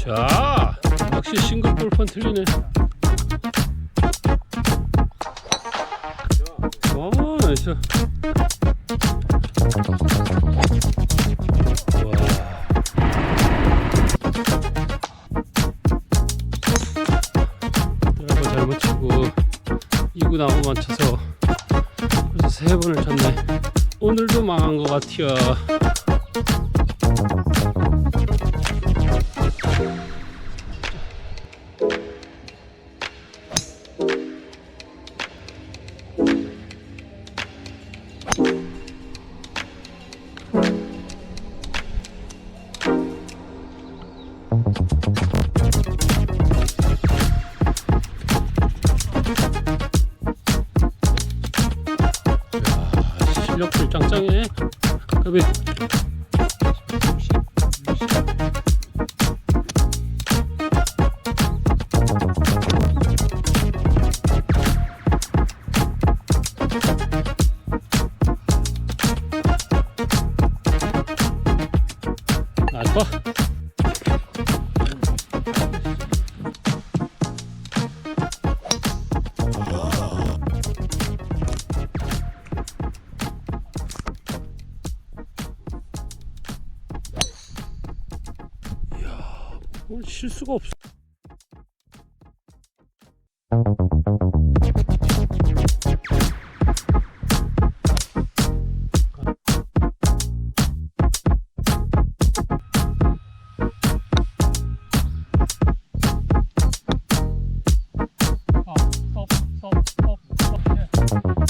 자, 역시 싱글 볼펀 틀리네. 어, 나이스. 와. 잘못 치고 2구 나무 맞춰서 그래서 세 번을 쳤네. 오늘도 망한 것 같아요. 실 실수가 없어.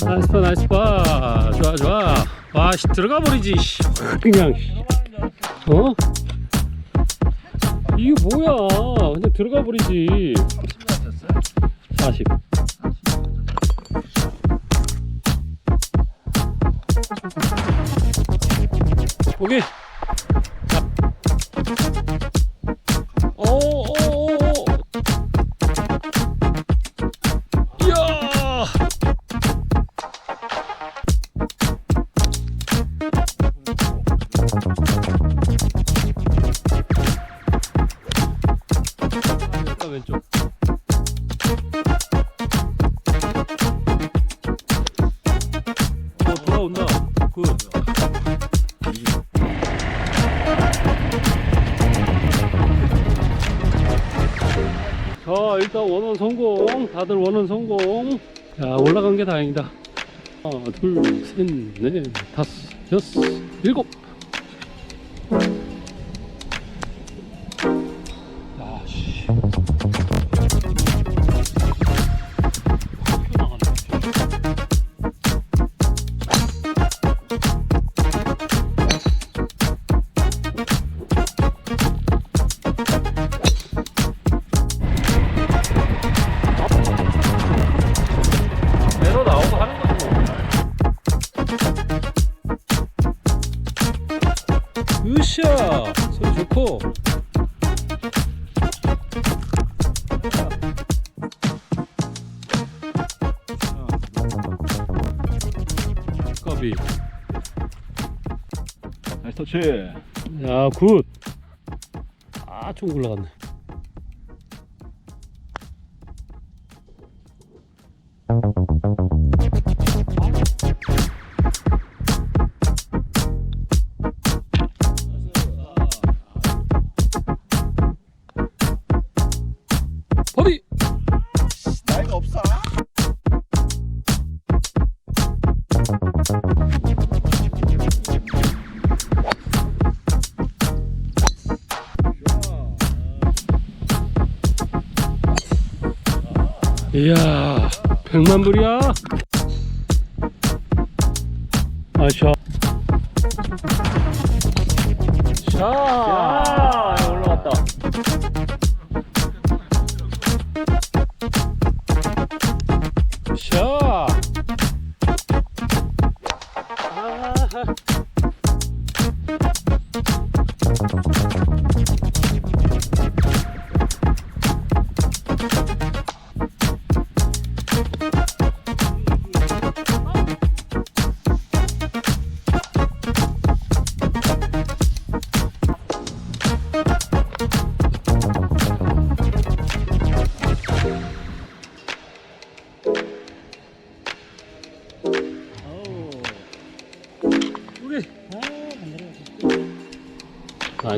나이스 파 나이스 파 좋아 좋아 와씨 들어가 버리지 씨. 그냥 씨. 어? 이게 뭐야? 그냥 들어가 버리지. 40 오케이 일단 원원 성공. 다들 원원 성공. 자 올라간 게 다행이다. 하나 둘셋넷 다섯 여섯 일곱. 터치. 야, 굿. 아, 좀 올라갔네. 이야, 백만 불이야? 아샤. Uy. Ah,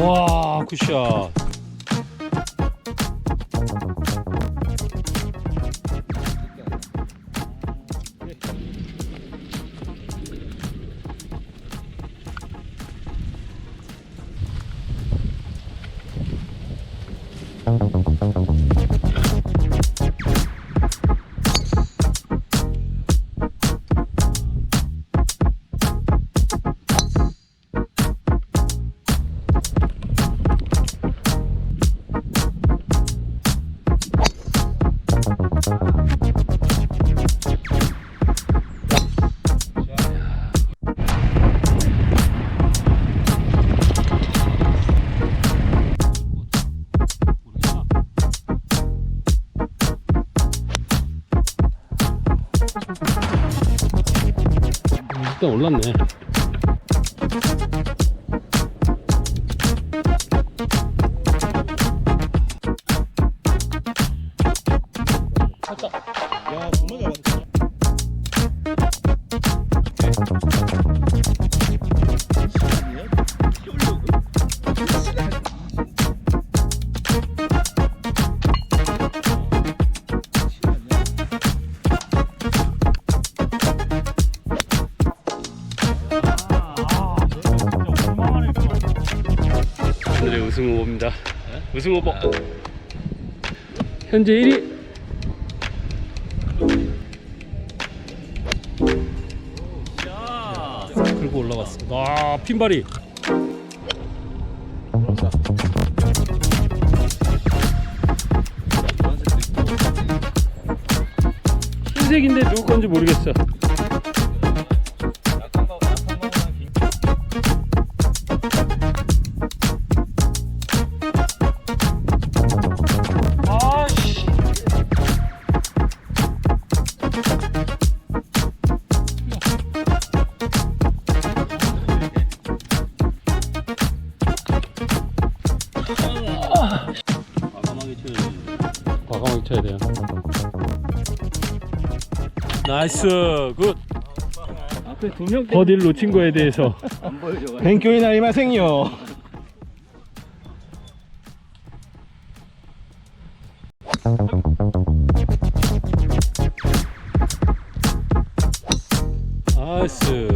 와 굿샷 올랐네 우승 후보 현재 1위. 긁고 올라갔어 아 핀발이. 흰색인데 누구 건지 모르겠어 과감하게 쳐야 과감하게 쳐야 돼요 나이스 굿 앞에 두명 버디를 놓친 거에 대해서 안 보여줘. 뱅교이 나리마생요. 나이스